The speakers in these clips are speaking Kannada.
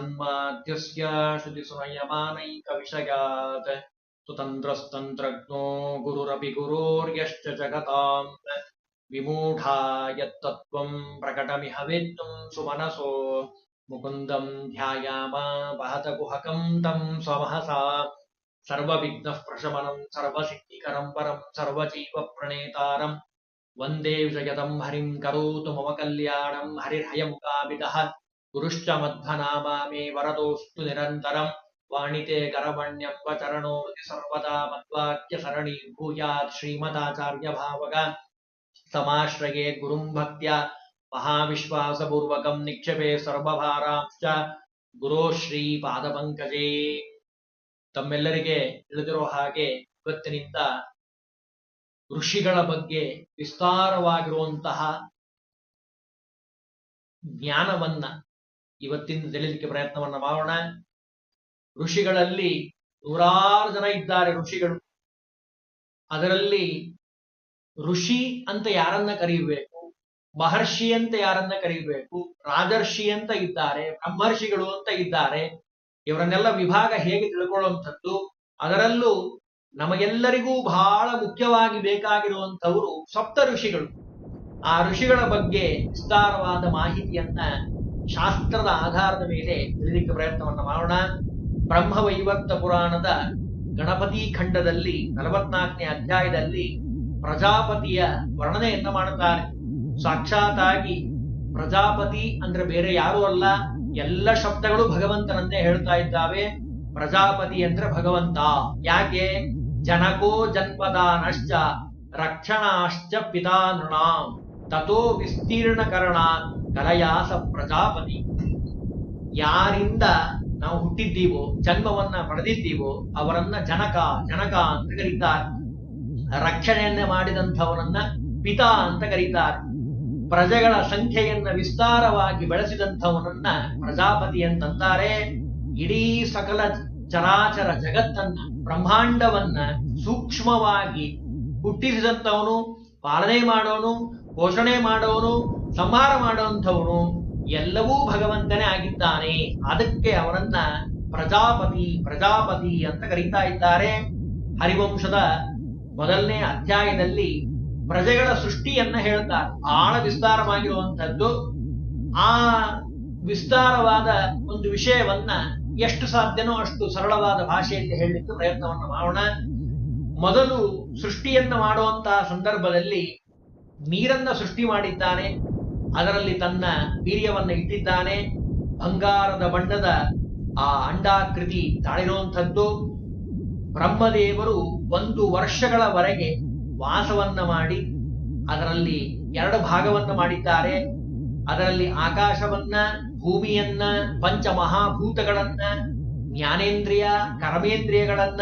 तन्माद्यस्य गुरुरपि गुरोर्यश्च जगताम्। विमूढायत्तत्त्वम् प्रकटमिह विद्नुम् सुमनसो। मुकुन्दम् ध्यायामा वहत गुहकम् तम् स्वमहसा। सर्वविघ्नः प्रशमनम् सर्वसिद्धिकरम् परम् सर्वजीवप्रणेतारम् वंदे विजयतम् हरिम् करोतु मम कल्याणम् हरिर्हयम् काविदः। गुरुश्च मध्वनामा मे वरदोऽस्तु निरन्तरम् वाणिते करवण्यम् वचरणो हृदि सर्वदा मद्वाक्यसरणी भूयात् श्रीमदाचार्यभावग समाश्रये गुरुम् भक्त्या महाविश्वासपूर्वकम् निक्षेपे ಸರ್ವಭಾರಾಂಶ್ಚ ಗುರೋ ಶ್ರೀ ಪಾದಪಂಕಜೇ ತಮ್ಮೆಲ್ಲರಿಗೆ ತಿಳಿದಿರೋ ಹಾಗೆ ಇವತ್ತಿನಿಂದ ಋಷಿಗಳ ಬಗ್ಗೆ ವಿಸ್ತಾರವಾಗಿರುವಂತಹ ಜ್ಞಾನವನ್ನ ಇವತ್ತಿಂದ ತಿಳಿಲಿಕ್ಕೆ ಪ್ರಯತ್ನವನ್ನ ಮಾಡೋಣ. ಋಷಿಗಳಲ್ಲಿ ನೂರಾರು ಜನ ಇದ್ದಾರೆ ಋಷಿಗಳು. ಅದರಲ್ಲಿ ಋಷಿ ಅಂತ ಯಾರನ್ನ ಕರೆಯಬೇಕು ಮಹರ್ಷಿ ಅಂತ ಯಾರನ್ನ ಕರೀಬೇಕು, ರಾಜರ್ಷಿ ಅಂತ ಇದ್ದಾರೆ, ಬ್ರಹ್ಮರ್ಷಿಗಳು ಅಂತ ಇದ್ದಾರೆ, ಇವರನ್ನೆಲ್ಲ ವಿಭಾಗ ಹೇಗೆ ತಿಳ್ಕೊಳ್ಳುವಂಥದ್ದು, ಅದರಲ್ಲೂ ನಮಗೆಲ್ಲರಿಗೂ ಬಹಳ ಮುಖ್ಯವಾಗಿ ಬೇಕಾಗಿರುವಂಥವರು ಸಪ್ತ ಋಷಿಗಳು. ಆ ಋಷಿಗಳ ಬಗ್ಗೆ ವಿಸ್ತಾರವಾದ ಮಾಹಿತಿಯನ್ನ ಶಾಸ್ತ್ರದ ಆಧಾರದ ಮೇಲೆ ತಿಳಿಲಿಕ್ಕೆ ಪ್ರಯತ್ನವನ್ನು ಮಾಡೋಣ. ಬ್ರಹ್ಮವೈವರ್ತ ಪುರಾಣದ ಗಣಪತಿ ಖಂಡದಲ್ಲಿ ನಲವತ್ನಾಲ್ಕನೇ ಅಧ್ಯಾಯದಲ್ಲಿ ಪ್ರಜಾಪತಿಯ ವರ್ಣನೆಯನ್ನ ಮಾಡುತ್ತಾರೆ. ಸಾಕ್ಷಾತ್ತಾಗಿ ಪ್ರಜಾಪತಿ ಅಂದ್ರೆ ಬೇರೆ ಯಾರೂ ಅಲ್ಲ, ಎಲ್ಲ ಶಬ್ದಗಳು ಭಗವಂತನನ್ನೇ ಹೇಳ್ತಾ ಇದ್ದಾವೆ. ಪ್ರಜಾಪತಿ ಅಂದ್ರೆ ಭಗವಂತ. ಯಾಕೆ? ಜನಕೋ ಜನ್ಮದಾನಶ್ಚ ರಕ್ಷಣಾಶ್ಚ ಪಿತಾ ನೃಣಾಂ ತಥೋ ವಿಸ್ತೀರ್ಣಕರಣ ಕಲಯಾಸ ಪ್ರಜಾಪತಿ. ಯಾರಿಂದ ನಾವು ಹುಟ್ಟಿದ್ದೀವೋ, ಜನ್ಮವನ್ನ ಪಡೆದಿದ್ದೀವೋ, ಅವರನ್ನ ಜನಕ ಜನಕ ಅಂತ ಕರೀತಾರೆ. ರಕ್ಷಣೆಯನ್ನ ಮಾಡಿದಂಥವನನ್ನ ಪಿತಾ ಅಂತ ಕರೀತಾರೆ. ಪ್ರಜೆಗಳ ಸಂಖ್ಯೆಯನ್ನ ವಿಸ್ತಾರವಾಗಿ ಬೆಳೆಸಿದಂಥವನನ್ನ ಪ್ರಜಾಪತಿ ಅಂತಂತಾರೆ. ಇಡೀ ಸಕಲ ಚರಾಚರ ಜಗತ್ತನ್ನ, ಬ್ರಹ್ಮಾಂಡವನ್ನ ಸೂಕ್ಷ್ಮವಾಗಿ ಹುಟ್ಟಿಸಿದಂಥವನು, ಪಾಲನೆ ಮಾಡೋನು, ಪೋಷಣೆ ಮಾಡೋನು ಸಂಹಾರ ಮಾಡುವಂಥವನು ಎಲ್ಲವೂ ಭಗವಂತನೇ ಆಗಿದ್ದಾನೆ. ಅದಕ್ಕೆ ಅವನನ್ನ ಪ್ರಜಾಪತಿ ಪ್ರಜಾಪತಿ ಅಂತ ಕರೀತಾ ಇದ್ದಾರೆ. ಹರಿವಂಶದ ಮೊದಲನೇ ಅಧ್ಯಾಯದಲ್ಲಿ ಪ್ರಜೆಗಳ ಸೃಷ್ಟಿಯನ್ನ ಹೇಳ್ತಾರೆ ಆಳ ವಿಸ್ತಾರವಾಗಿರುವಂಥದ್ದು. ಆ ವಿಸ್ತಾರವಾದ ಒಂದು ವಿಷಯವನ್ನ ಎಷ್ಟು ಸಾಧ್ಯನೋ ಅಷ್ಟು ಸರಳವಾದ ಭಾಷೆಯಲ್ಲಿ ಹೇಳಲಿಕ್ಕೆ ಪ್ರಯತ್ನವನ್ನು ಮಾಡೋಣ. ಮೊದಲು ಸೃಷ್ಟಿಯನ್ನ ಮಾಡುವಂತಹ ಸಂದರ್ಭದಲ್ಲಿ ನೀರನ್ನ ಸೃಷ್ಟಿ ಮಾಡಿದ್ದಾನೆ. ಅದರಲ್ಲಿ ತನ್ನ ವೀರ್ಯವನ್ನು ಇಟ್ಟಿದ್ದಾನೆ. ಬಂಗಾರದ ಬಣ್ಣದ ಆ ಅಂಡಾಕೃತಿ ತಾಳಿರುವಂಥದ್ದು. ಬ್ರಹ್ಮದೇವರು ಒಂದು ವರ್ಷಗಳವರೆಗೆ ವಾಸವನ್ನ ಮಾಡಿ, ಅದರಲ್ಲಿ ಎರಡು ಭಾಗವನ್ನ ಮಾಡಿದ್ದಾರೆ. ಅದರಲ್ಲಿ ಆಕಾಶವನ್ನ, ಭೂಮಿಯನ್ನ, ಪಂಚಮಹಾಭೂತಗಳನ್ನ, ಜ್ಞಾನೇಂದ್ರಿಯ, ಕರ್ಮೇಂದ್ರಿಯಗಳನ್ನ,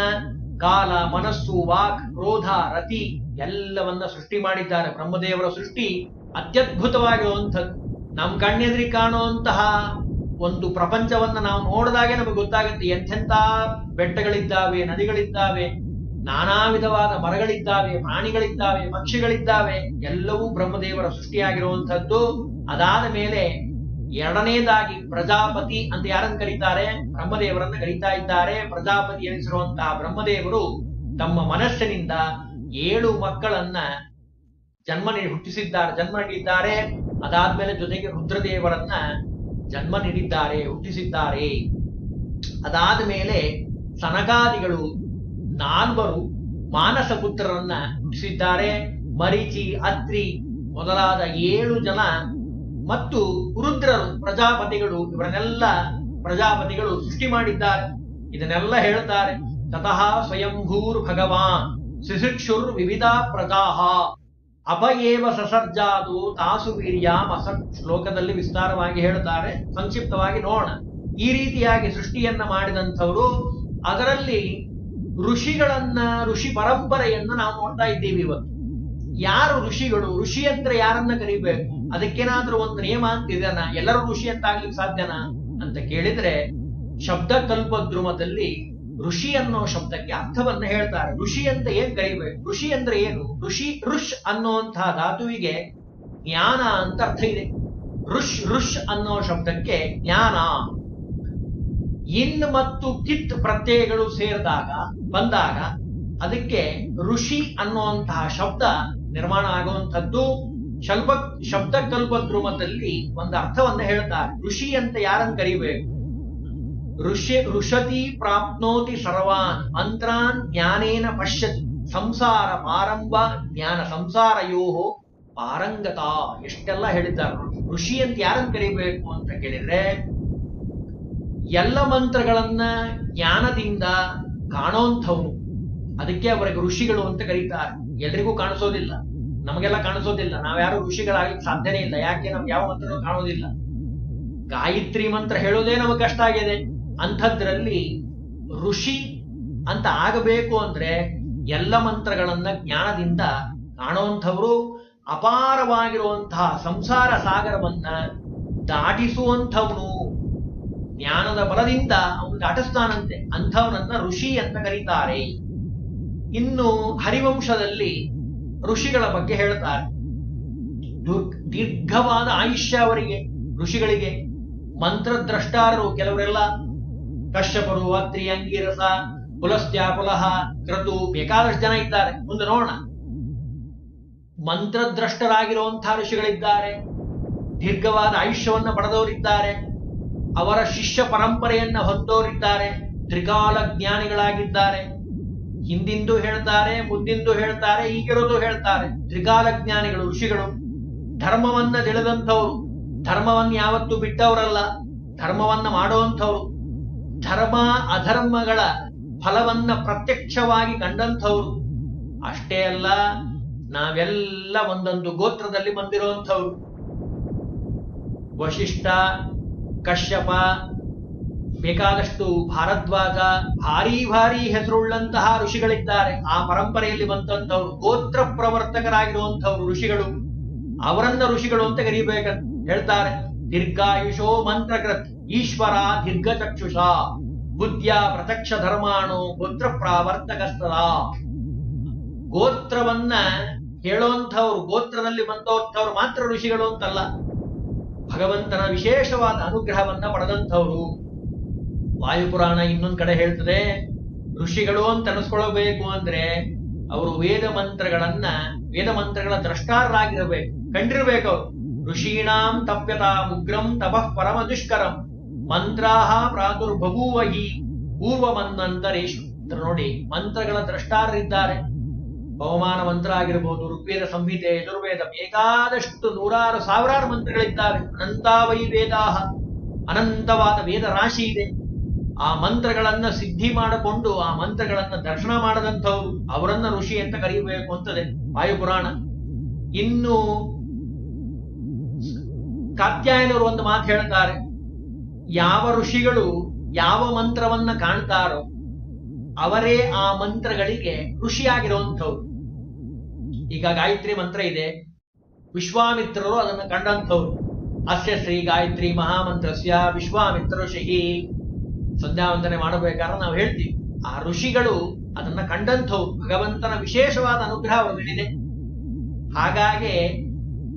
ಕಾಲ, ಮನಸ್ಸು, ವಾಕ್, ಕ್ರೋಧ, ರತಿ ಎಲ್ಲವನ್ನ ಸೃಷ್ಟಿ ಮಾಡಿದ್ದಾರೆ ಬ್ರಹ್ಮದೇವರ ಸೃಷ್ಟಿ. ಅತ್ಯದ್ಭುತವಾಗಿರುವಂಥದ್ದು. ನಮ್ಮ ಕಣ್ಣೆದ್ರಿ ಕಾಣುವಂತಹ ಒಂದು ಪ್ರಪಂಚವನ್ನ ನಾವು ನೋಡಿದಾಗೆ ನಮಗೆ ಗೊತ್ತಾಗುತ್ತೆ, ಎಂಥೆಂಥ ಬೆಟ್ಟಗಳಿದ್ದಾವೆ, ನದಿಗಳಿದ್ದಾವೆ, ನಾನಾ ವಿಧವಾದ ಮರಗಳಿದ್ದಾವೆ, ಪ್ರಾಣಿಗಳಿದ್ದಾವೆ, ಪಕ್ಷಿಗಳಿದ್ದಾವೆ, ಎಲ್ಲವೂ ಬ್ರಹ್ಮದೇವರ ಸೃಷ್ಟಿಯಾಗಿರುವಂಥದ್ದು. ಅದಾದ ಮೇಲೆ ಎರಡನೇದಾಗಿ ಪ್ರಜಾಪತಿ ಅಂತ ಯಾರನ್ನು ಕರೀತಾರೆ? ಬ್ರಹ್ಮದೇವರನ್ನ ಕರೀತಾ ಇದ್ದಾರೆ. ಪ್ರಜಾಪತಿ ಎನಿಸಿರುವಂತಹ ಬ್ರಹ್ಮದೇವರು ತಮ್ಮ ಮನಸ್ಸಿನಿಂದ ಏಳು ಮಕ್ಕಳನ್ನ ಜನ್ಮ ನೀಡಿ ಹುಟ್ಟಿಸಿದ್ದಾರೆ ಜನ್ಮ ನೀಡಿದ್ದಾರೆ ಅದಾದ್ಮೇಲೆ ಜೊತೆಗೆ ರುದ್ರದೇವರನ್ನ ಜನ್ಮ ನೀಡಿದ್ದಾರೆ ಹುಟ್ಟಿಸಿದ್ದಾರೆ. ಅದಾದ ಮೇಲೆ ಸನಗಾದಿಗಳು ನಾಲ್ವರು ಮಾನಸ ಪುತ್ರರನ್ನ ಹುಟ್ಟಿಸಿದ್ದಾರೆ. ಮರೀಚಿ, ಅತ್ರಿ ಮೊದಲಾದ ಏಳು ಜನ ಮತ್ತು ರುದ್ರರು ಪ್ರಜಾಪತಿಗಳು. ಇವರನ್ನೆಲ್ಲ ಪ್ರಜಾಪತಿಗಳು ಸೃಷ್ಟಿ ಮಾಡಿದ್ದಾರೆ. ಇದನ್ನೆಲ್ಲ ಹೇಳುತ್ತಾರೆ ತತಃ ಸ್ವಯಂಭೂರ್ ಭಗವಾನ್. ಶಿಶಿಕ್ಷುರ್ ವಿವಿಧ ಪ್ರಜಾಹ ಅಪಯೇವ ಸಸರ್ಜಾದು ತಾಸು ವೀರ್ಯಾಂ ಅಸತ್ ಶ್ಲೋಕದಲ್ಲಿ ವಿಸ್ತಾರವಾಗಿ ಹೇಳುತ್ತಾರೆ. ಸಂಕ್ಷಿಪ್ತವಾಗಿ ನೋಡೋಣ. ಈ ರೀತಿಯಾಗಿ ಸೃಷ್ಟಿಯನ್ನ ಮಾಡಿದಂಥವರು, ಅದರಲ್ಲಿ ಋಷಿಗಳನ್ನ, ಋಷಿ ಪರಂಪರೆಯನ್ನು ನಾವು ನೋಡ್ತಾ ಇದ್ದೀವಿ ಇವತ್ತು. ಯಾರು ಋಷಿಗಳು? ಋಷಿ ಅಂದ್ರೆ ಯಾರನ್ನ ಕರಿಬೇಕು? ಅದಕ್ಕೇನಾದ್ರೂ ಒಂದು ನಿಯಮ ಅಂತ ಇದೆನಾ ಎಲ್ಲರೂ ಋಷಿ ಅಂತ ಆಗ್ಲಿಕ್ಕೆ ಸಾಧ್ಯನಾ? ಅಂತ ಕೇಳಿದ್ರೆ ಶಬ್ದ ಕಲ್ಪದ್ರುಮದಲ್ಲಿ ಋಷಿ ಅನ್ನೋ ಶಬ್ದಕ್ಕೆ ಅರ್ಥವನ್ನ ಹೇಳ್ತಾರೆ. ಋಷಿ ಅಂತ ಏನ್ ಕರಿಬೇಕು? ಋಷಿ ಅಂದ್ರೆ ಏನು? ಋಷಿ ಋಷ್ ಅನ್ನುವಂತಹ ಧಾತುವಿಗೆ ಜ್ಞಾನ ಅಂತ ಅರ್ಥ ಇದೆ. ಋಷ್ ಋಷ್ ಅನ್ನೋ ಶಬ್ದಕ್ಕೆ ಜ್ಞಾನ. ಇನ್ ಮತ್ತು ಕಿತ್ ಪ್ರತ್ಯಯಗಳು ಸೇರಿದಾಗ, ಬಂದಾಗ ಅದಕ್ಕೆ ಋಷಿ ಅನ್ನುವಂತಹ ಶಬ್ದ ನಿರ್ಮಾಣ ಆಗುವಂಥದ್ದು. ಶಲ್ಪ ಶಬ್ದ ಕಲ್ಪದ್ರುಮದಲ್ಲಿ ಒಂದು ಅರ್ಥವನ್ನ ಹೇಳ್ತಾರೆ. ಋಷಿ ಅಂತ ಯಾರನ್ನು ಕರಿಬೇಕು? ಋಷಿ ಋಷತಿ ಪ್ರಾಪ್ನೋತಿ ಸರ್ವಾನ್ ಮಂತ್ರಾನ್ ಜ್ಞಾನೇನ ಪಶ್ಯತಿ. ಸಂಸಾರ ಪಾರಂಭ ಜ್ಞಾನ ಸಂಸಾರಯೋ ಪಾರಂಗತ. ಎಷ್ಟೆಲ್ಲ ಹೇಳಿದ್ದಾರೆ. ಋಷಿ ಅಂತ ಯಾರನ್ನು ಕರಿಬೇಕು ಅಂತ ಕೇಳಿದ್ರೆ, ಎಲ್ಲ ಮಂತ್ರಗಳನ್ನ ಜ್ಞಾನದಿಂದ ಕಾಣೋಂಥವನು. ಅದಕ್ಕೆ ಅವರಿಗೆ ಋಷಿಗಳು ಅಂತ ಕರೀತಾರೆ. ಎಲ್ರಿಗೂ ಕಾಣಿಸೋದಿಲ್ಲ. ನಮಗೆಲ್ಲ ಕಾಣಿಸೋದಿಲ್ಲ. ನಾವ್ಯಾರು ಋಷಿಗಳಾಗಿ ಸಾಧ್ಯನೇ ಇಲ್ಲ. ಯಾಕೆ ನಮ್ಗೆ ಯಾವ ಮಂತ್ರ ಕಾಣೋದಿಲ್ಲ. ಗಾಯತ್ರಿ ಮಂತ್ರ ಹೇಳೋದೇ ನಮಗೆ ಕಷ್ಟ ಆಗಿದೆ ಅಂಥದ್ರಲ್ಲಿ ಋಷಿ ಅಂತ ಆಗಬೇಕು ಅಂದ್ರೆ ಎಲ್ಲ ಮಂತ್ರಗಳನ್ನ ಜ್ಞಾನದಿಂದ ಕಾಣುವಂಥವರು, ಅಪಾರವಾಗಿರುವಂತಹ ಸಂಸಾರ ಸಾಗರವನ್ನ ದಾಟಿಸುವಂಥವನು ಜ್ಞಾನದ ಬಲದಿಂದ ಅವನು ದಾಟಿಸ್ತಾನಂತೆ. ಅಂಥವನನ್ನ ಋಷಿ ಅಂತ ಕರೀತಾರೆ. ಇನ್ನು ಹರಿವಂಶದಲ್ಲಿ ಋಷಿಗಳ ಬಗ್ಗೆ ಹೇಳ್ತಾರೆ. ದೀರ್ಘವಾದ ಆಯುಷ್ಯ ಅವರಿಗೆ, ಋಷಿಗಳಿಗೆ. ಮಂತ್ರದ್ರಷ್ಟಾರರು ಕೆಲವರೆಲ್ಲ ಕಶ್ಯಪರು, ಅತ್ರಿ, ಅಂಗೀರಸ ಪುಲಸ್ತ್ಯ ಪುಲಹ ಕ್ರತು ಬೇಕಾದಷ್ಟು ಜನ ಇದ್ದಾರೆ. ಮುಂದೆ ನೋಡೋಣ. ಮಂತ್ರದ್ರಷ್ಟರಾಗಿರುವಂತಹ ಋಷಿಗಳಿದ್ದಾರೆ. ದೀರ್ಘವಾದ ಆಯುಷ್ಯವನ್ನ ಪಡೆದವರಿದ್ದಾರೆ. ಅವರ ಶಿಷ್ಯ ಪರಂಪರೆಯನ್ನ ಹೊಂದೋರಿದ್ದಾರೆ ತ್ರಿಕಾಲ ಜ್ಞಾನಿಗಳಾಗಿದ್ದಾರೆ. ಹಿಂದಿಂದು ಹೇಳ್ತಾರೆ, ಮುಂದಿಂದು ಹೇಳ್ತಾರೆ ಈಗಿರೋದು ಹೇಳ್ತಾರೆ. ತ್ರಿಕಾಲ ಜ್ಞಾನಿಗಳು, ಋಷಿಗಳು. ಧರ್ಮವನ್ನ ತಿಳಿದಂಥವ್ರು. ಧರ್ಮವನ್ನ ಯಾವತ್ತೂ ಬಿಟ್ಟವರಲ್ಲ. ಧರ್ಮವನ್ನ ಮಾಡುವಂಥವ್ರು. ಧರ್ಮ ಅಧರ್ಮಗಳ ಫಲವನ್ನ ಪ್ರತ್ಯಕ್ಷವಾಗಿ ಕಂಡಂಥವ್ರು. ಅಷ್ಟೇ ಅಲ್ಲ, ನಾವೆಲ್ಲ ಒಂದೊಂದು ಗೋತ್ರದಲ್ಲಿ ಬಂದಿರುವಂಥವ್ರು ವಶಿಷ್ಠ, ಕಶ್ಯಪ, ಬೇಕಾದಷ್ಟು ಭಾರದ್ವಾಜ, ಭಾರಿ ಭಾರಿ ಹೆಸರುಳ್ಳಂತಹ ಋಷಿಗಳಿದ್ದಾರೆ. ಆ ಪರಂಪರೆಯಲ್ಲಿ ಬಂದಂಥವ್ರು, ಗೋತ್ರ ಪ್ರವರ್ತಕರಾಗಿರುವಂಥವ್ರು ಋಷಿಗಳು. ಅವರನ್ನ ಋಷಿಗಳು ಅಂತ ಕರೀಬೇಕಂತ ಹೇಳ್ತಾರೆ. ದೀರ್ಘಾಯುಷೋ ಮಂತ್ರಕೃತ್. ಈಶ್ವರ ದೀರ್ಘಚಕ್ಷುಷ ಬುದ್ಧಿಯ ಪ್ರತ್ಯಕ್ಷ ಧರ್ಮಾಣು ಗೋತ್ರ ಪ್ರಾವರ್ತಕಸ್ಥಲ. ಗೋತ್ರವನ್ನ ಹೇಳೋಂಥವ್ರು ಗೋತ್ರದಲ್ಲಿ ಬಂದವಂಥವ್ರು ಮಾತ್ರ ಋಷಿಗಳು ಅಂತಲ್ಲ. ಭಗವಂತನ ವಿಶೇಷವಾದ ಅನುಗ್ರಹವನ್ನ ಪಡೆದಂಥವ್ರು. ವಾಯುಪುರಾಣ ಇನ್ನೊಂದ್ ಕಡೆ ಹೇಳ್ತದೆ, ಋಷಿಗಳು ಅಂತ ಅನಿಸ್ಕೊಳ್ಬೇಕು ಅಂದ್ರೆ ಅವರು ವೇದ ಮಂತ್ರಗಳನ್ನ, ವೇದ ಮಂತ್ರಗಳ ದ್ರಷ್ಟಾರರಾಗಿರಬೇಕು, ಕಂಡಿರ್ಬೇಕು ಋಷೀಣಾಂ ತಪ್ಯತಾ ಉಗ್ರಂ ತಪಃ ಪರಮ ದುಷ್ಕರಂ. ಮಂತ್ರಾಹ ಪ್ರಾದುರ್ಭವೂವ ಈ ಪೂರ್ವಮನ್ವಂತರೇಶು ಅಂತ ನೋಡಿ, ಮಂತ್ರಗಳ ದ್ರಷ್ಟಾರರಿದ್ದಾರೆ. ಬಹುಮಾನ ಮಂತ್ರ ಆಗಿರಬಹುದು ಋಗ್ವೇದ ಸಂಹಿತೆ, ಯಜುರ್ವೇದ ಬೇಕಾದಷ್ಟು ನೂರಾರು ಸಾವಿರಾರು ಮಂತ್ರಗಳಿದ್ದಾವೆ. ಅನಂತಾವೈ ವೇದಾಹ, ಅನಂತವಾದ ವೇದ ರಾಶಿ ಇದೆ. ಆ ಮಂತ್ರಗಳನ್ನ ಸಿದ್ಧಿ ಮಾಡಿಕೊಂಡು, ಆ ಮಂತ್ರಗಳನ್ನ ದರ್ಶನ ಮಾಡದಂಥವ್ರು, ಅವರನ್ನ ಋಷಿ ಅಂತ ಕರೀಬೇಕು ಅಂತದೆ ವಾಯುಪುರಾಣ. ಇನ್ನು ಕಾತ್ಯಾಯನವರು ಒಂದು ಮಾತು ಹೇಳ್ತಾರೆ. ಯಾವ ಋಷಿಗಳು ಯಾವ ಮಂತ್ರವನ್ನ ಕಾಣ್ತಾರೋ ಅವರೇ ಆ ಮಂತ್ರಗಳಿಗೆ ಋಷಿಯಾಗಿರುವಂಥವ್ರು. ಈಗ ಗಾಯತ್ರಿ ಮಂತ್ರ ಇದೆ. ವಿಶ್ವಾಮಿತ್ರರು ಅದನ್ನು ಕಂಡಂಥವ್ರು. ಅಸ್ಯ ಶ್ರೀ ಗಾಯತ್ರಿ ಮಹಾಮಂತ್ರಸ್ಯ ವಿಶ್ವಾಮಿತ್ರ ಋಷಿ ಸಂಧ್ಯಾ ವಂದನೆ ಮಾಡಬೇಕಾದ್ರೆ ನಾವು ಹೇಳ್ತೀವಿ. ಆ ಋಷಿಗಳು ಅದನ್ನ ಕಂಡಂಥವು ಭಗವಂತನ ವಿಶೇಷವಾದ ಅನುಗ್ರಹ ಅವರ ಹಾಗಾಗಿ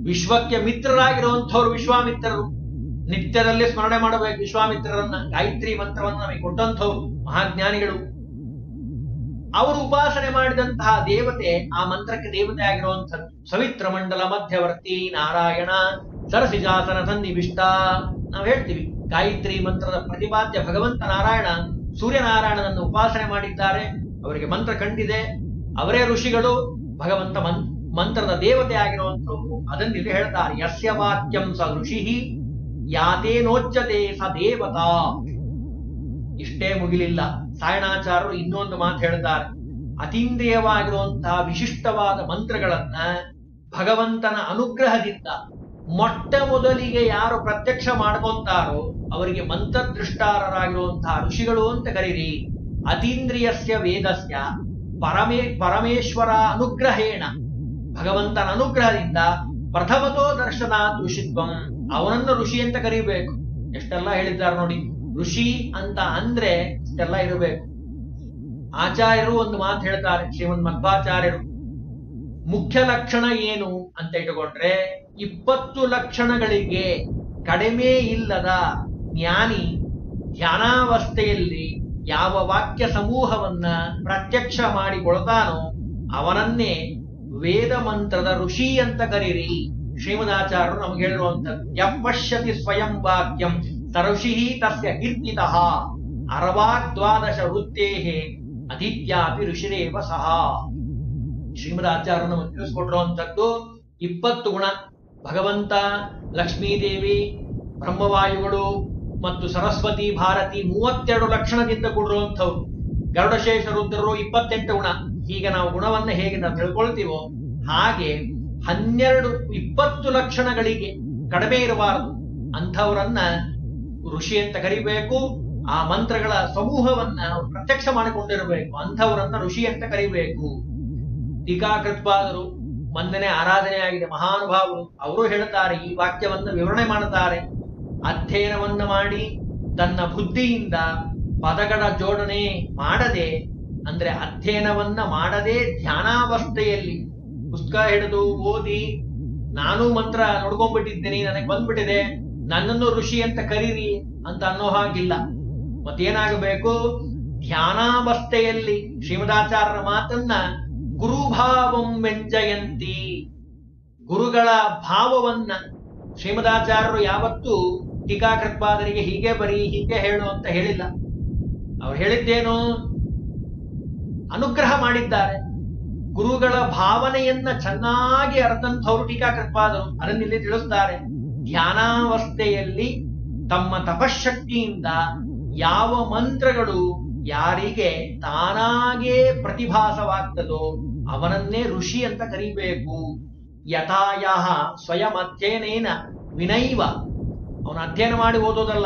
ವಿಶ್ವಕ್ಕೆ ಮಿತ್ರರಾಗಿರುವಂಥವ್ರು ವಿಶ್ವಾಮಿತ್ರರು. ನಿತ್ಯದಲ್ಲಿ ಸ್ಮರಣೆ ಮಾಡಬೇಕು. ವಿಶ್ವಾಮಿತ್ರರನ್ನ, ಗಾಯತ್ರಿ ಮಂತ್ರವನ್ನ ನಮಗೆ ಕೊಟ್ಟಂಥವ್ರು, ಮಹಾಜ್ಞಾನಿಗಳು. ಅವರು ಉಪಾಸನೆ ಮಾಡಿದಂತಹ ದೇವತೆ, ಆ ಮಂತ್ರಕ್ಕೆ ದೇವತೆ ಆಗಿರುವಂಥದ್ದು ಸವಿತ್ರ ಮಂಡಲ ಮಧ್ಯವರ್ತಿ ನಾರಾಯಣ ಸರಸಿಜಾತನ ಸನ್ನಿವಿಷ್ಟ. ನಾವು ಹೇಳ್ತೀವಿ, ಗಾಯತ್ರಿ ಮಂತ್ರದ ಪ್ರತಿಪಾದ್ಯ ಭಗವಂತ ನಾರಾಯಣ, ಸೂರ್ಯನಾರಾಯಣನನ್ನು ಉಪಾಸನೆ ಮಾಡಿದ್ದಾರೆ. ಅವರಿಗೆ ಮಂತ್ರ ಕಂಡಿದೆ. ಅವರೇ ಋಷಿಗಳು, ಭಗವಂತ ಮಂತ್ರದ ದೇವತೆ ಆಗಿರುವಂಥವ್ರು. ಅದನ್ನು ಇಲ್ಲಿ ಹೇಳ್ತಾರೆ. ಯಸ್ಯ ವಾಕ್ಯಂ ಸ ಋಷಿ ಯಾತೇನೋಚ್ಯತೆ ಸ ದೇವತಾ ಇಷ್ಟೇ ಮುಗಿಲಿಲ್ಲ. ಸಾಯಣಾಚಾರ್ಯರು ಇನ್ನೊಂದು ಮಾತು ಹೇಳ್ತಾರೆ ಅತೀಂದ್ರಿಯವಾಗಿರುವಂತಹ ವಿಶಿಷ್ಟವಾದ ಮಂತ್ರಗಳನ್ನ ಭಗವಂತನ ಅನುಗ್ರಹದಿಂದ ಮೊಟ್ಟ ಮೊದಲಿಗೆ ಯಾರು ಪ್ರತ್ಯಕ್ಷ ಮಾಡ್ಕೊಂತಾರೋ ಅವರಿಗೆ ಮಂತ್ರದೃಷ್ಟಾರರಾಗಿರುವಂತಹ ಋಷಿಗಳು ಅಂತ ಕರೀರಿ. ಅತೀಂದ್ರಿಯಸ್ಯ ವೇದಸ್ಯ ಪರಮೇ ಪರಮೇಶ್ವರ ಅನುಗ್ರಹೇಣ. ಭಗವಂತನ ಅನುಗ್ರಹದಿಂದ ಪ್ರಥಮತೋ ದರ್ಶನಾ ಋಷಿತ್ವಂ. ಅವನನ್ನು ಋಷಿ ಅಂತ ಕರೀಬೇಕು. ಎಷ್ಟೆಲ್ಲ ಹೇಳಿದ್ದಾರೆ ನೋಡಿ. ಋಷಿ ಅಂತ ಅಂದ್ರೆ ಇಷ್ಟೆಲ್ಲ ಇರಬೇಕು. ಆಚಾರ್ಯರು ಒಂದು ಮಾತು ಹೇಳ್ತಾರೆ, ಶ್ರೀಮದ್ ಮಧ್ವಾಚಾರ್ಯರು. ಮುಖ್ಯ ಲಕ್ಷಣ ಏನು ಅಂತ ಇಟ್ಟುಕೊಂಡ್ರೆ, ಇಪ್ಪತ್ತು ಲಕ್ಷಣಗಳಿಗೆ ಕಡಿಮೆ ಇಲ್ಲದ ಜ್ಞಾನಿ ಧ್ಯಾನಾವಸ್ಥೆಯಲ್ಲಿ ಯಾವ ವಾಕ್ಯ ಸಮೂಹವನ್ನ ಪ್ರತ್ಯಕ್ಷ ಮಾಡಿಕೊಳ್ತಾನೋ ಅವನನ್ನೇ ವೇದ ಮಂತ್ರದ ಋಷಿ ಅಂತ ಕರೀರಿ. ಶ್ರೀಮದಾಚಾರ್ಯರು ನಮ್ಗೆ ಹೇಳಿರುವಂತ ಯಪಶ್ಯತಿ ಸ್ವಯಂ ವಾಕ್ಯಂ ತರುಷಿಹಿ ತಸ್ಯ ಕೀರ್ತಿತಃ ಅರವಾದ್ವಾದಶ ವೃತ್ತೇಹೇ ಅಧಿತ್ಯಾಪಿ ಋಷಿರೇವ ಸಹ. ಶ್ರೀಮದಾಚಾರ್ಯರು ನಮಗೆ ತಿಳಿಸ್ಕೊಟ್ಟಿರುವಂಥದ್ದು, ಇಪ್ಪತ್ತು ಗುಣ. ಭಗವಂತ, ಲಕ್ಷ್ಮೀದೇವಿ, ಬ್ರಹ್ಮವಾಯುಗಳು ಮತ್ತು ಸರಸ್ವತಿ, ಭಾರತಿ ಮೂವತ್ತೆರಡು ಲಕ್ಷಣದಿಂದ ಕೂಡಿರುವಂಥವ್ರು. ಗರುಡಶೇಷ ರುದ್ರರು ಇಪ್ಪತ್ತೆಂಟು ಗುಣ. ಈಗ ನಾವು ಗುಣವನ್ನು ಹೇಗೆ ನಾವು ತಿಳ್ಕೊಳ್ತೀವೋ ಹಾಗೆ ಹನ್ನೆರಡು ಇಪ್ಪತ್ತು ಲಕ್ಷಣಗಳಿಗೆ ಕಡಿಮೆ ಇರಬಾರದು. ಅಂಥವರನ್ನ ಋಷಿ ಅಂತ ಕರಿಬೇಕು. ಆ ಮಂತ್ರಗಳ ಸಮೂಹವನ್ನ ಪ್ರತ್ಯಕ್ಷ ಮಾಡಿಕೊಂಡಿರಬೇಕು. ಅಂಥವರನ್ನ ಋಷಿ ಅಂತ ಕರಿಬೇಕು. ಟೀಕಾಕೃತ್ಪಾದರು ಮಂದನೆ ಆರಾಧನೆ ಆಗಿದೆ ಮಹಾನುಭಾವರು ಅವರು ಹೇಳುತ್ತಾರೆ, ಈ ವಾಕ್ಯವನ್ನ ವಿವರಣೆ ಮಾಡುತ್ತಾರೆ. ಅಧ್ಯಯನವನ್ನು ಮಾಡಿ ತನ್ನ ಬುದ್ಧಿಯಿಂದ ಪದಗಳ ಜೋಡಣೆ ಮಾಡದೆ, ಅಂದ್ರೆ ಅಧ್ಯಯನವನ್ನ ಮಾಡದೆ ಧ್ಯಾನಾವಸ್ಥೆಯಲ್ಲಿ ಪುಸ್ತಕ ಹಿಡಿದು ಓದಿ ನಾನು ಮಂತ್ರ ನೋಡ್ಕೊಂಡ್ಬಿಟ್ಟಿದ್ದೀನಿ, ನನಗೆ ಬಂದ್ಬಿಟ್ಟಿದೆ, ನನ್ನನ್ನು ಋಷಿ ಅಂತ ಕರೀರಿ ಅಂತ ಅನ್ನೋ ಹಾಗಿಲ್ಲ. ಮತ್ತೇನಾಗಬೇಕು? ಧ್ಯಾನಾವಸ್ಥೆಯಲ್ಲಿ ಶ್ರೀಮದಾಚಾರ್ಯರ ಮಾತನ್ನ ಗುರುಭಾವಂ ವ್ಯಂಜಯಂತಿ. ಗುರುಗಳ ಭಾವವನ್ನ ಶ್ರೀಮದಾಚಾರ್ಯರು ಯಾವತ್ತೂ ಟೀಕಾಕೃತ್ಪಾದರಿಗೆ ಹೀಗೆ ಬರಿ ಹೀಗೆ ಹೇಳು ಅಂತ ಹೇಳಿಲ್ಲ. ಅವ್ರು ಹೇಳಿದ್ದೇನು? ಅನುಗ್ರಹ ಮಾಡಿದ್ದಾರೆ. ಗುರುಗಳ ಭಾವನೆಯನ್ನ ಚೆನ್ನಾಗಿ ಅರ್ಥಂಥವ್ರು ಟೀಕಾಕೃತ್ವಾದರು ಅದನ್ನಿಲ್ಲಿ ತಿಳಿಸ್ತಾರೆ. ಧ್ಯಾನಾವಸ್ಥೆಯಲ್ಲಿ ತಮ್ಮ ತಪಶಕ್ತಿಯಿಂದ ಯಾವ ಮಂತ್ರಗಳು ಯಾರಿಗೆ ತಾನಾಗೇ ಪ್ರತಿಭಾಸವಾಗ್ತದೋ ಅವನನ್ನೇ ಋಷಿ ಅಂತ ಕರಿಬೇಕು. ಯಥಾಯ ಸ್ವಯಂ ಅಧ್ಯಯನೇನ ವಿನೈವ. ಅವನು ಅಧ್ಯಯನ ಮಾಡಿ ಓದೋದಲ್ಲ.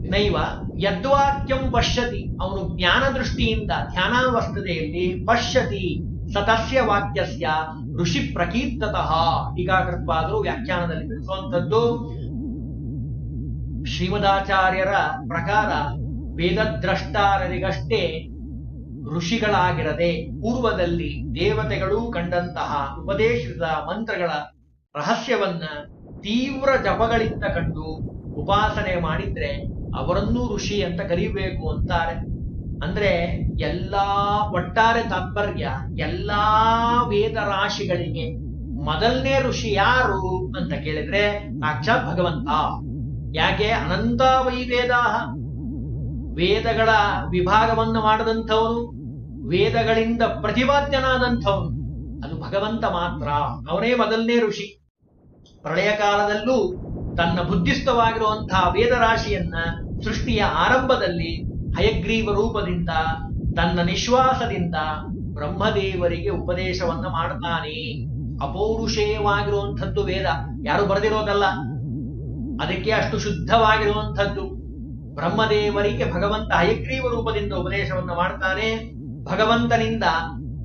ವಿನೈವ. ಯದ್ವಾಕ್ಯಂ ಪಶ್ಯತಿ. ಅವನು ಜ್ಞಾನ ದೃಷ್ಟಿಯಿಂದ ಧ್ಯಾನಾವಸ್ಥೆಯಲ್ಲಿ ಪಶ್ಯತಿ. ಸತಸ್ಯ ವಾಕ್ಯಸ್ಯ ಋಷಿ ಪ್ರಕೀರ್ತತಃ. ಟೀಕಾಕೃತ್ಪಾದರು ವ್ಯಾಖ್ಯಾನದಲ್ಲಿ ತಿಳಿಸುವಂಥದ್ದು, ಶ್ರೀಮದಾಚಾರ್ಯರ ಪ್ರಕಾರ ವೇದದ್ರಷ್ಟಾರರಿಗಷ್ಟೇ ಋಷಿಗಳಾಗಿರದೆ ಪೂರ್ವದಲ್ಲಿ ದೇವತೆಗಳು ಕಂಡಂತಹ ಉಪದೇಶದ ಮಂತ್ರಗಳ ರಹಸ್ಯವನ್ನ ತೀವ್ರ ಜಪಗಳಿಂದ ಕಂಡು ಉಪಾಸನೆ ಮಾಡಿದ್ರೆ ಅವರನ್ನೂ ಋಷಿ ಅಂತ ಕರೀಬೇಕು ಅಂತಾರೆ. ಅಂದ್ರೆ ಎಲ್ಲಾ ಒಟ್ಟಾರೆ ತಾತ್ಪರ್ಯ, ಎಲ್ಲಾ ವೇದ ರಾಶಿಗಳಿಗೆ ಮೊದಲನೇ ಋಷಿ ಯಾರು ಅಂತ ಕೇಳಿದ್ರೆ ಸಾಕ್ಷಾತ್ ಭಗವಂತ. ಯಾಕೆ? ಅನಂತ ವೈ ವೇದ ವೇದಗಳ ವಿಭಾಗವನ್ನು ಮಾಡದಂಥವನು, ವೇದಗಳಿಂದ ಪ್ರತಿಪಾದ್ಯನಾದಂಥವನು ಅದು ಭಗವಂತ ಮಾತ್ರ. ಅವನೇ ಮೊದಲನೇ ಋಷಿ. ಪ್ರಳಯ ಕಾಲದಲ್ಲೂ ತನ್ನ ಬುದ್ಧಿಸ್ತವಾಗಿರುವಂತಹ ವೇದ ರಾಶಿಯನ್ನ ಸೃಷ್ಟಿಯ ಆರಂಭದಲ್ಲಿ ಹಯಗ್ರೀವ ರೂಪದಿಂದ, ತನ್ನ ನಿಶ್ವಾಸದಿಂದ ಬ್ರಹ್ಮದೇವರಿಗೆ ಉಪದೇಶವನ್ನ ಮಾಡ್ತಾನೆ. ಅಪೌರುಷೇಯವಾಗಿರುವಂಥದ್ದು ವೇದ. ಯಾರು ಬರೆದಿರೋದಲ್ಲ? ಅದಕ್ಕೆ ಅಷ್ಟು ಶುದ್ಧವಾಗಿರುವಂಥದ್ದು. ಬ್ರಹ್ಮದೇವರಿಗೆ ಭಗವಂತ ಹಯಗ್ರೀವ ರೂಪದಿಂದ ಉಪದೇಶವನ್ನ ಮಾಡ್ತಾನೆ. ಭಗವಂತನಿಂದ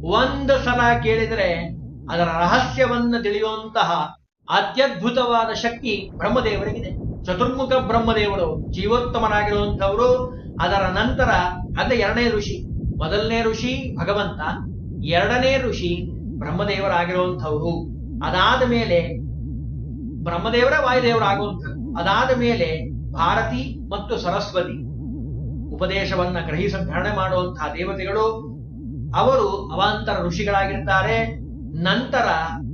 ಒಂದು ಸಲ ಕೇಳಿದರೆ ಅದರ ರಹಸ್ಯವನ್ನು ತಿಳಿಯುವಂತಹ ಅತ್ಯದ್ಭುತವಾದ ಶಕ್ತಿ ಬ್ರಹ್ಮದೇವರಿಗಿದೆ. ಚತುರ್ಮುಖ ಬ್ರಹ್ಮದೇವರು, ಜೀವೋತ್ತಮರಾಗಿರುವಂಥವರು ಅದರ ನಂತರ ಅಂದ್ರೆ ಎರಡನೇ ಋಷಿ. ಮೊದಲನೇ ಋಷಿ ಭಗವಂತ, ಎರಡನೇ ಋಷಿ ಬ್ರಹ್ಮದೇವರಾಗಿರುವಂಥವ್ರು. ಅದಾದ ಮೇಲೆ ಬ್ರಹ್ಮದೇವರ ವಾಯುದೇವರಾಗುವಂಥದ್ದು ಅದಾದ ಮೇಲೆ ಭಾರತಿ ಮತ್ತು ಸರಸ್ವತಿ ಉಪದೇಶವನ್ನ ಗ್ರಹಿಸ ಧಾರಣೆ ಮಾಡುವಂತಹ ದೇವತೆಗಳು. ಅವರು ಅವಾಂತರ ಋಷಿಗಳಾಗಿರ್ತಾರೆ. ನಂತರ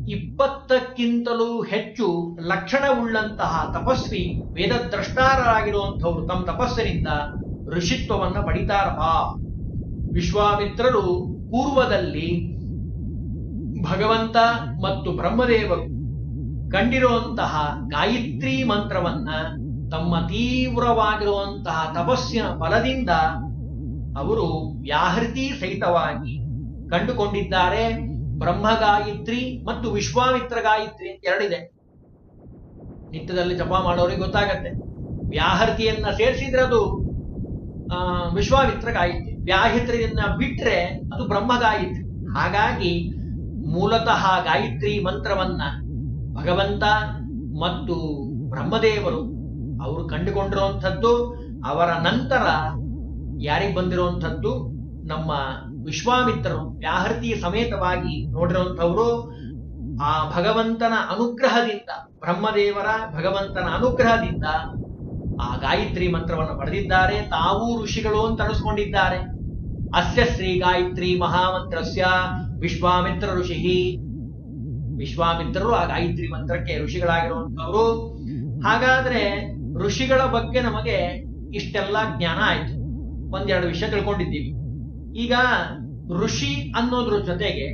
ಇಪ್ಪತ್ತಕ್ಕಿಂತಲೂ ಹೆಚ್ಚು ಲಕ್ಷಣವುಳ್ಳಂತಹ ತಪಸ್ವಿ ವೇದದ್ರಷ್ಟಾರರಾಗಿರುವಂಥವ್ರು ತಮ್ಮ ತಪಸ್ಸಿನಿಂದ ಋಷಿತ್ವವನ್ನ ಪಡಿತಾರಪ್ಪ. ವಿಶ್ವಾಮಿತ್ರರು ಪೂರ್ವದಲ್ಲಿ ಭಗವಂತ ಮತ್ತು ಬ್ರಹ್ಮದೇವ ಕಂಡಿರುವಂತಹ ಗಾಯತ್ರಿ ಮಂತ್ರವನ್ನ ತಮ್ಮ ತೀವ್ರವಾಗಿರುವಂತಹ ತಪಸ್ಸಿನ ಫಲದಿಂದ ಅವರು ವ್ಯಾಹೃತಿ ಸಹಿತವಾಗಿ ಕಂಡುಕೊಂಡಿದ್ದಾರೆ. ಬ್ರಹ್ಮ ಗಾಯತ್ರಿ ಮತ್ತು ವಿಶ್ವಾಮಿತ್ರ ಗಾಯತ್ರಿ ಅಂತ ಎರಡಿದೆ. ನಿತ್ಯದಲ್ಲಿ ಜಪ ಮಾಡೋರಿಗೆ ಗೊತ್ತಾಗತ್ತೆ. ವ್ಯಾಹೃತಿಯನ್ನ ಸೇರಿಸಿದ್ರೆ ಅದು ವಿಶ್ವಾಮಿತ್ರ ಗಾಯತ್ರಿ ವ್ಯಾಹಿತ್ರಿಯನ್ನ ಬಿಟ್ರೆ ಅದು ಬ್ರಹ್ಮ ಗಾಯತ್ರಿ ಹಾಗಾಗಿ ಮೂಲತಃ ಗಾಯತ್ರಿ ಮಂತ್ರವನ್ನ ಭಗವಂತ ಮತ್ತು ಬ್ರಹ್ಮದೇವರು ಅವರು ಕಂಡುಕೊಂಡಿರುವಂಥದ್ದು, ಅವರ ನಂತರ ಯಾರಿಗೆ ಬಂದಿರುವಂಥದ್ದು, ನಮ್ಮ ವಿಶ್ವಾಮಿತ್ರರು ವ್ಯಾಹೃತಿ ಸಮೇತವಾಗಿ ನೋಡಿರುವಂಥವರು, ಆ ಭಗವಂತನ ಅನುಗ್ರಹದಿಂದ, ಬ್ರಹ್ಮದೇವರ ಭಗವಂತನ ಅನುಗ್ರಹದಿಂದ ಆ ಗಾಯತ್ರಿ ಮಂತ್ರವನ್ನು ಪಡೆದಿದ್ದಾರೆ. ತಾವೂ ಋಷಿಗಳು ಅಂತ ಅನಿಸ್ಕೊಂಡಿದ್ದಾರೆ ಅಸ್ಯ ಶ್ರೀ ಗಾಯತ್ರಿ ಮಹಾಮಂತ್ರಸ್ಯ ವಿಶ್ವಾಮಿತ್ರ ಋಷಿ ವಿಶ್ವಾಮಿತ್ರರು ಆ ಗಾಯತ್ರಿ ಮಂತ್ರಕ್ಕೆ ಋಷಿಗಳಾಗಿರುವಂತವರು ಹಾಗಾದ್ರೆ ಋಷಿಗಳ ಬಗ್ಗೆ ನಮಗೆ ಇಷ್ಟೆಲ್ಲ ಜ್ಞಾನ ಆಯ್ತು. ಒಂದೆರಡು ವಿಷಯ ತಿಳ್ಕೊಂಡಿದ್ದೀವಿ. ಈಗ ಋಷಿ ಅನ್ನೋದ್ರ ಜೊತೆಗೆ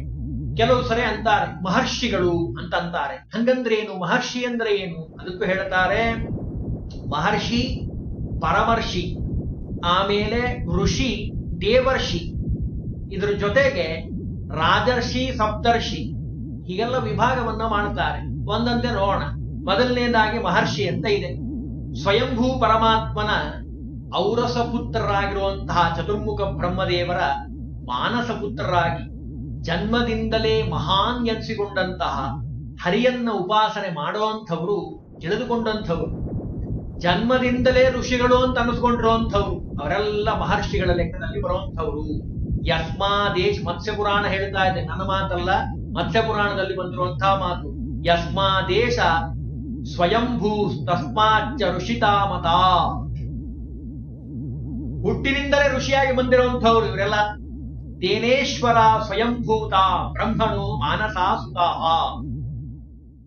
ಕೆಲವು ಸರಿ ಅಂತಾರೆ ಮಹರ್ಷಿಗಳು ಅಂತ ಅಂತಾರೆ. ಹಂಗಂದ್ರೆ ಏನು ಮಹರ್ಷಿ ಅಂದ್ರೆ ಏನು? ಅದಕ್ಕೂ ಹೇಳ್ತಾರೆ ಮಹರ್ಷಿ, ಪರಮರ್ಷಿ, ಆಮೇಲೆ ಋಷಿ, ದೇವರ್ಷಿ. ಇದರ ಜೊತೆಗೆ ರಾಜರ್ಷಿ, ಸಪ್ತರ್ಷಿ ಹೀಗೆಲ್ಲ ವಿಭಾಗವನ್ನ ಮಾಡ್ತಾರೆ ಒಂದಂತೆ ನೋಡೋಣ ಮೊದಲನೇದಾಗಿ ಮಹರ್ಷಿ ಅಂತ ಇದೆ. ಸ್ವಯಂಭೂ ಪರಮಾತ್ಮನ ಔರಸ ಪುತ್ರರಾಗಿರುವಂತಹ ಚತುರ್ಮುಖ ಬ್ರಹ್ಮದೇವರ ಮಾನಸ ಪುತ್ರರಾಗಿ ಜನ್ಮದಿಂದಲೇ ಮಹಾನ್ ಎನಿಸಿಕೊಂಡಂತಹ ಹರಿಯನ್ನ ಉಪಾಸನೆ ಮಾಡುವಂಥವರು, ತಿಳಿದುಕೊಂಡಂಥವ್ರು. ಜನ್ಮದಿಂದಲೇ ಋಷಿಗಳು ಅಂತ ಅನಿಸ್ಕೊಂಡಿರುವಂಥವ್ರು, ಅವರೆಲ್ಲ ಮಹರ್ಷಿಗಳ ಲೆಕ್ಕದಲ್ಲಿ ಬರುವಂಥವ್ರು. ಯಸ್ಮಾದೇಶ್ ಮತ್ಸ್ಯ ಪುರಾಣ ಹೇಳ್ತಾ ಇದೆ, ನನ್ನ ಮಾತಲ್ಲ ಮತ್ಸ್ಯ ಪುರಾಣದಲ್ಲಿ ಬಂದಿರುವಂತಹ ಮಾತು. ಯಸ್ಮಾದೇಶ ಸ್ವಯಂಭೂ ತಸ್ಮಾಚ್ಚ ಋಷಿತಾಮತ. ಹುಟ್ಟಿನಿಂದಲೇ ಋಷಿಯಾಗಿ ಬಂದಿರುವಂಥವ್ರು ಇವರೆಲ್ಲ. ತೇನೇಶ್ವರ ಸ್ವಯಂಭೂತ ಬ್ರಹ್ಮನು ಮಾನಸ ಸುತಾಹ.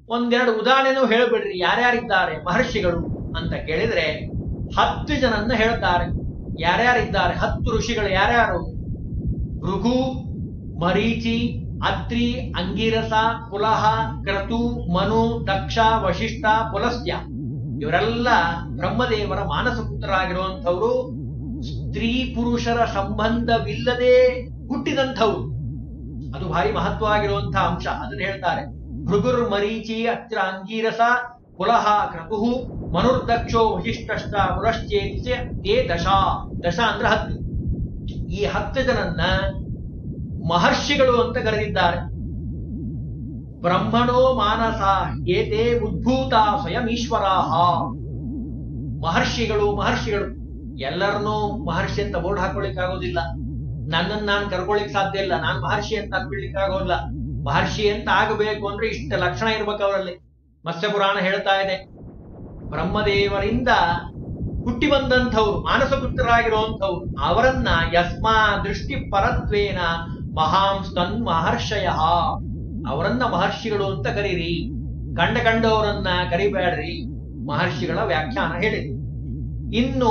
ಒಂದೆರಡು ಉದಾಹರಣೆನೂ ಹೇಳ್ಬಿಡ್ರಿ, ಯಾರ್ಯಾರಿದ್ದಾರೆ ಮಹರ್ಷಿಗಳು. ಅಂತ ಕೇಳಿದ್ರೆ ಹತ್ತು ಜನನ್ನ ಹೇಳ್ತಾರೆ. ಯಾರ್ಯಾರಿದ್ದಾರೆ ಹತ್ತು ಋಷಿಗಳು ಯಾರ್ಯಾರು? ಭೃಗು, ಮರೀಚಿ, ಅತ್ರಿ, ಅಂಗಿರಸ, ಕುಲಹ, ಕ್ರತು, ಮನು, ದಕ್ಷ, ವಶಿಷ್ಠ, ಪುಲಸ್ತ್ಯ. ಇವರೆಲ್ಲ ಬ್ರಹ್ಮದೇವರ ಮಾನಸ ಪುತ್ರರಾಗಿರುವಂಥವ್ರು ಸ್ತ್ರೀ ಪುರುಷರ ಸಂಬಂಧವಿಲ್ಲದೆ ಹುಟ್ಟಿದಂಥವ್ರು. ಅದು ಭಾರಿ ಮಹತ್ವವಾಗಿರುವಂತಹ ಅಂಶ. ಅದನ್ನ ಹೇಳ್ತಾರೆ. ಭೃಗುರ್, ಮರೀಚಿ, ಅತ್ರ, ಅಂಗೀರಸ, ಕುಲಹ ಕ್ರತು ಮನುರ್ದಕ್ಷೋ ವಶಿಷ್ಠಶ್ಚ ಮುರಶ್ಚೇತಿ ತೇ ದಶ. ದಶ ಅಂದ್ರೆ ಹತ್ತು. ಈ ಹತ್ತು ಜನನ್ನ ಮಹರ್ಷಿಗಳು ಅಂತ ಕರೆದಿದ್ದಾರೆ. ಬ್ರಹ್ಮಣೋ ಮಾನಸ ಏತೇ ಉದ್ಭೂತ ಸ್ವಯಂ ಈಶ್ವರಾಹ. ಮಹರ್ಷಿಗಳು ಮಹರ್ಷಿಗಳು, ಎಲ್ಲರನ್ನೂ ಮಹರ್ಷಿ ಅಂತ ಬೋರ್ಡ್ ಹಾಕೊಳ್ಳಿಕ್ ಆಗೋದಿಲ್ಲ ನನ್ನನ್ನು ನಾನು ಕರ್ಕೊಳ್ಳಿಕ್ ಸಾಧ್ಯ ಇಲ್ಲ. ನಾನು ಮಹರ್ಷಿ ಅಂತ ಅನ್ಬಿಡ್ಲಿಕ್ಕೆ ಆಗೋದಿಲ್ಲ ಮಹರ್ಷಿ ಅಂತ ಆಗಬೇಕು ಅಂದ್ರೆ ಇಷ್ಟ ಲಕ್ಷಣ ಇರ್ಬೇಕು ಅವರಲ್ಲಿ. ಮತ್ಸ್ಯ ಪುರಾಣ ಹೇಳ್ತಾ ಇದೆ. ಬ್ರಹ್ಮದೇವರಿಂದ ಹುಟ್ಟಿ ಬಂದಂಥವ್ರು ಮಾನಸ ಪುತ್ರರಾಗಿರುವಂಥವ್ರು ಅವರನ್ನ ಯಸ್ಮಾ ದೃಷ್ಟಿ ಪರತ್ವೇನ ಮಹಾಂಸ್ತನ್ ಮಹರ್ಷಯ. ಅವರನ್ನ ಮಹರ್ಷಿಗಳು ಅಂತ ಕರೀರಿ. ಕಂಡ ಕಂಡವರನ್ನ ಕರಿಬೇಡ್ರಿ ಮಹರ್ಷಿಗಳ ವ್ಯಾಖ್ಯಾನ ಹೇಳಿದೆ. ಇನ್ನು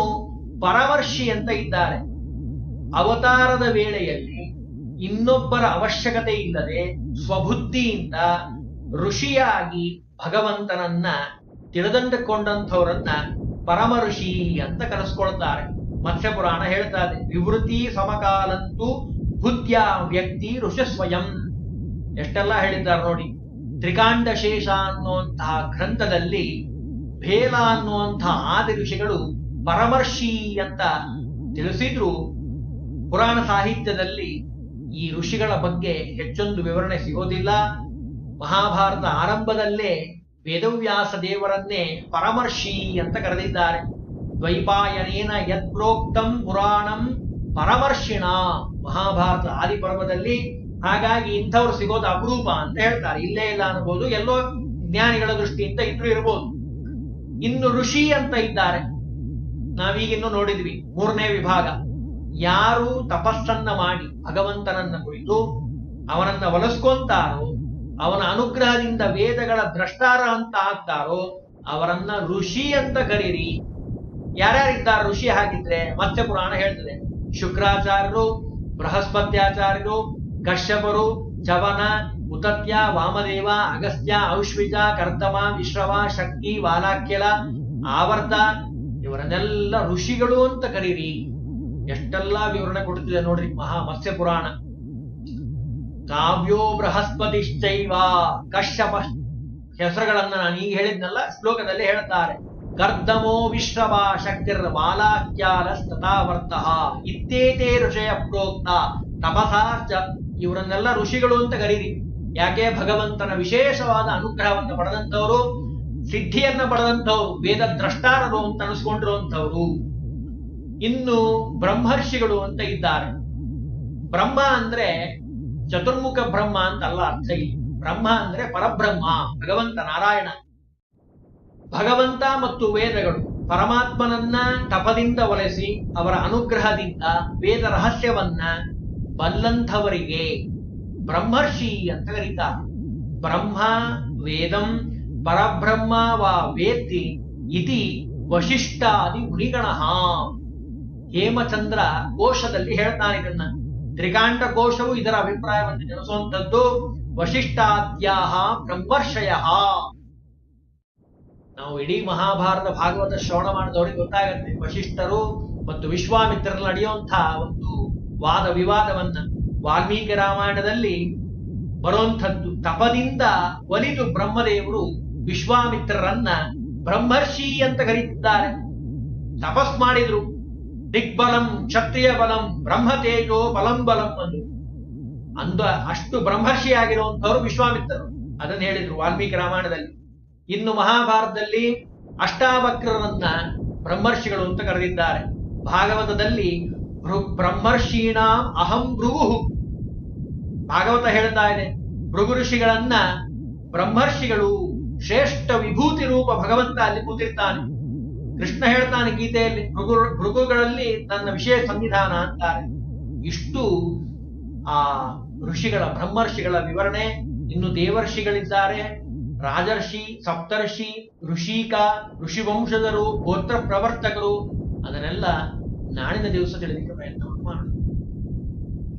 ಪರಮರ್ಷಿ ಅಂತ ಇದ್ದಾರೆ. ಅವತಾರದ ವೇಳೆಯಲ್ಲಿ ಇನ್ನೊಬ್ಬರ ಅವಶ್ಯಕತೆ ಇಲ್ಲದೆ ಸ್ವಬುದ್ಧಿಯಿಂದ ಋಷಿಯಾಗಿ ಭಗವಂತನನ್ನ ತಿಳಿದಂಡುಕೊಂಡಂಥವರನ್ನ ಪರಮ ಋಷಿ ಅಂತ ಕರೆಸ್ಕೊಳ್ತಾರೆ. ಮತ್ಸ್ಯ ಪುರಾಣ ಹೇಳ್ತಾ ವಿವೃತಿ ಸಮಕಾಲಂತೂ ಬುದ್ಧಿಯ ವ್ಯಕ್ತಿ ಋಷಿ ಸ್ವಯಂ ಎಷ್ಟೆಲ್ಲ ಹೇಳಿದ್ದಾರೆ ನೋಡಿ ತ್ರಿಕಾಂಡ ಶೇಷ ಅನ್ನುವಂತಹ ಗ್ರಂಥದಲ್ಲಿ ಭೇಲ ಅನ್ನುವಂತಹ ಆದಿ ಋಷಿಗಳು ಪರಮರ್ಷಿ ಅಂತ ತಿಳಿಸಿದ್ರು. ಪುರಾಣ ಸಾಹಿತ್ಯದಲ್ಲಿ ಈ ಋಷಿಗಳ ಬಗ್ಗೆ ಹೆಚ್ಚೊಂದು ವಿವರಣೆ ಸಿಗೋದಿಲ್ಲ. ಮಹಾಭಾರತ ಆರಂಭದಲ್ಲೇ ವೇದವ್ಯಾಸ ದೇವರನ್ನೇ ಪರಮರ್ಷಿ ಅಂತ ಕರೆದಿದ್ದಾರೆ. ದ್ವೈಪಾಯನೇನ ಯತ್ಪ್ರೋಕ್ತಂ ಪುರಾಣಂ ಪರಮರ್ಷಿಣ. ಮಹಾಭಾರತ ಆದಿಪರ್ವದಲ್ಲಿ ಹಾಗಾಗಿ ಇಂಥವ್ರು ಸಿಗೋದು ಅಪರೂಪ ಅಂತ ಹೇಳ್ತಾರೆ. ಇಲ್ಲೇ ಇಲ್ಲ ಅನ್ಬೋದು, ಎಲ್ಲೋ ಜ್ಞಾನಿಗಳ ದೃಷ್ಟಿಯಿಂದ ಇದ್ರು ಇರ್ಬೋದು. ಇನ್ನು ಋಷಿ ಅಂತ ಇದ್ದಾರೆ. ನಾವೀಗಿನ್ನು ನೋಡಿದ್ವಿ, ಮೂರನೇ ವಿಭಾಗ. ಯಾರು ತಪಸ್ಸನ್ನ ಮಾಡಿ ಭಗವಂತನನ್ನ ಕುರಿತು ಅವನನ್ನ ಒಲಿಸ್ಕೊಂತಾರೋ ಅವನ ಅನುಗ್ರಹದಿಂದ ವೇದಗಳ ದ್ರಷ್ಟಾರ ಅಂತ ಆಗ್ತಾರೋ ಅವರನ್ನ ಋಷಿ ಅಂತ ಕರೀರಿ. ಯಾರ್ಯಾರಿದ್ದಾರೆ ಋಷಿ ಹಾಗಿದ್ರೆ? ಮತ್ತೆ ಪುರಾಣ ಹೇಳ್ತದೆ. ಶುಕ್ರಾಚಾರ್ಯರು, ಬೃಹಸ್ಪತ್ಯಾಚಾರ್ಯರು, ಕಶ್ಯಪರು ಚವನ ಉತತ್ಯ, ವಾಮದೇವ, ಅಗಸ್ತ್ಯ ಔಶ್ವಿಜ ಕರ್ತಮ, ವಿಶ್ರವ, ಶಕ್ತಿ ವಾಲಾಕ್ಯಲ ಆವರ್ತ ಇವರನ್ನೆಲ್ಲ ಋಷಿಗಳು ಅಂತ ಕರೀರಿ. ಎಷ್ಟೆಲ್ಲಾ ವಿವರಣೆ ಕೊಡ್ತಿದೆ ನೋಡ್ರಿ ಮಹಾ ಮತ್ಸ್ಯ ಪುರಾಣ ಕಾವ್ಯೋ ಬೃಹಸ್ಪತಿಶ್ಚೈವ. ಕಶ್ಯಪ ಹೆಸರುಗಳನ್ನ ನಾನು ಈಗ ಹೇಳಿದ್ನಲ್ಲ, ಶ್ಲೋಕದಲ್ಲಿ ಹೇಳ್ತಾರೆ. ಕರ್ದಮೋ ವಿಶ್ರವ ಶಕ್ತಿರ್ ಬಾಲಾಕ್ಯಾಲಸ್ತಥಾವರ್ತ ಇತ್ತೇತೇ ಋಷಯ ಪ್ರೋಕ್ತ. ತಪಸಾಶ್ಚ ಇವರನ್ನೆಲ್ಲ ಋಷಿಗಳು ಅಂತ ಕರೀರಿ. ಯಾಕೆ? ಭಗವಂತನ ವಿಶೇಷವಾದ ಅನುಗ್ರಹವನ್ನು ಪಡೆದಂಥವರು, ಸಿದ್ಧಿಯನ್ನ ಪಡೆದಂಥವ್ರು, ವೇದ ದ್ರಷ್ಟಾರರು ಅಂತ ಅನಿಸ್ಕೊಂಡಿರುವಂಥವ್ರು. ಇನ್ನು ಬ್ರಹ್ಮರ್ಷಿಗಳು ಅಂತ ಇದ್ದಾರೆ. ಬ್ರಹ್ಮ ಅಂದ್ರೆ ಚತುರ್ಮುಖ ಬ್ರಹ್ಮ ಅಂತ ಅಲ್ಲ ಅರ್ಥ ಇಲ್ಲಿ. ಬ್ರಹ್ಮ ಅಂದ್ರೆ ಪರಬ್ರಹ್ಮ, ಭಗವಂತ ನಾರಾಯಣ. ಭಗವಂತ ಮತ್ತು ವೇದಗಳು ಪರಮಾತ್ಮನನ್ನ ತಪದಿಂದ ಒಲಿಸಿ ಅವರ ಅನುಗ್ರಹದಿಂದ ವೇದ ರಹಸ್ಯವನ್ನ ಬಲ್ಲಂಥವರಿಗೆ ಬ್ರಹ್ಮರ್ಷಿ ಅಂತ ಕರೀತಾರೆ. ಬ್ರಹ್ಮ ವೇದಂ ಪರಬ್ರಹ್ಮ ವಾ ವೇತಿ ಇತಿ ವಶಿಷ್ಠಾದಿ ಮುನಿಗಣ. ಹೇಮಚಂದ್ರ ಕೋಶದಲ್ಲಿ ಹೇಳ್ತಾನೆ ಇದನ್ನ. ತ್ರಿಕಾಂಡ ಕೋಶವು ಇದರ ಅಭಿಪ್ರಾಯವನ್ನು ತಿಳಿಸುವಂಥದ್ದು ವಶಿಷ್ಠಾದ್ಯಾಹ ಬ್ರಹ್ಮರ್ಷಯ. ನಾವು ಇಡೀ ಮಹಾಭಾರತ ಭಾಗವತ ಶ್ರವಣ ಮಾಡಿದವರಿಗೆ ಗೊತ್ತಾಗತ್ತೆ, ವಶಿಷ್ಠರು ಮತ್ತು ವಿಶ್ವಾಮಿತ್ರರು ನಡೆಯುವಂತಹ ಒಂದು ವಾದ ವಿವಾದವನ್ನ ವಾಲ್ಮೀಕಿ ರಾಮಾಯಣದಲ್ಲಿ ಬರುವಂಥದ್ದು. ತಪದಿಂದ ಒಲಿದು ಬ್ರಹ್ಮದೇವರು ವಿಶ್ವಾಮಿತ್ರರನ್ನ ಬ್ರಹ್ಮರ್ಷಿ ಅಂತ ಕರೀತಿದ್ದಾರೆ. ತಪಸ್ ಮಾಡಿದ್ರು. ದಿಗ್ಬಲಂ ಕ್ಷತ್ರಿಯ ಬಲಂ ಬ್ರಹ್ಮ ತೇಜೋ ಬಲಂ ಬಲಂ ಅಂದು. ಅಂದ ಅಷ್ಟು ಬ್ರಹ್ಮರ್ಷಿ ಆಗಿರುವಂತವರು ವಿಶ್ವಾಮಿತ್ರರು. ಅದನ್ನು ಹೇಳಿದ್ರು ವಾಲ್ಮೀಕಿ ರಾಮಾಯಣದಲ್ಲಿ. ಇನ್ನು ಮಹಾಭಾರತದಲ್ಲಿ ಅಷ್ಟಾವಕ್ರರನ್ನ ಬ್ರಹ್ಮರ್ಷಿಗಳು ಅಂತ ಕರೆದಿದ್ದಾರೆ. ಭಾಗವತದಲ್ಲಿ ಬ್ರಹ್ಮರ್ಷೀಣಾಂ ಅಹಂ ಭೃಗು ಭಾಗವತ ಹೇಳ್ತಾ ಇದೆ. ಭೃಗು ಋಷಿಗಳನ್ನ ಬ್ರಹ್ಮರ್ಷಿಗಳು ಶ್ರೇಷ್ಠ ವಿಭೂತಿ ರೂಪ ಭಗವಂತ ಅಲ್ಲಿ ಕೂತಿರ್ತಾನೆ. ಕೃಷ್ಣ ಹೇಳ್ತಾನೆ ಗೀತೆಯಲ್ಲಿ, ಭೃಗು, ಭೃಗುಗಳಲ್ಲಿ ನನ್ನ ವಿಶೇಷ ಸಂವಿಧಾನ ಅಂತಾರೆ. ಇಷ್ಟು, ಆ, ಋಷಿಗಳ, ಬ್ರಹ್ಮರ್ಷಿಗಳ ವಿವರಣೆ. ಇನ್ನು ದೇವರ್ಷಿಗಳಿದ್ದಾರೆ. ರಾಜರ್ಷಿ, ಸಪ್ತರ್ಷಿ, ಋಷಿಕ, ಋಷಿವಂಶದರು ಗೋತ್ರ ಪ್ರವರ್ತಕರು ಅದನ್ನೆಲ್ಲ ನಾಳಿನ ದಿವಸ ತಿಳಿದಿಕ್ಕೆ ಪ್ರಯತ್ನ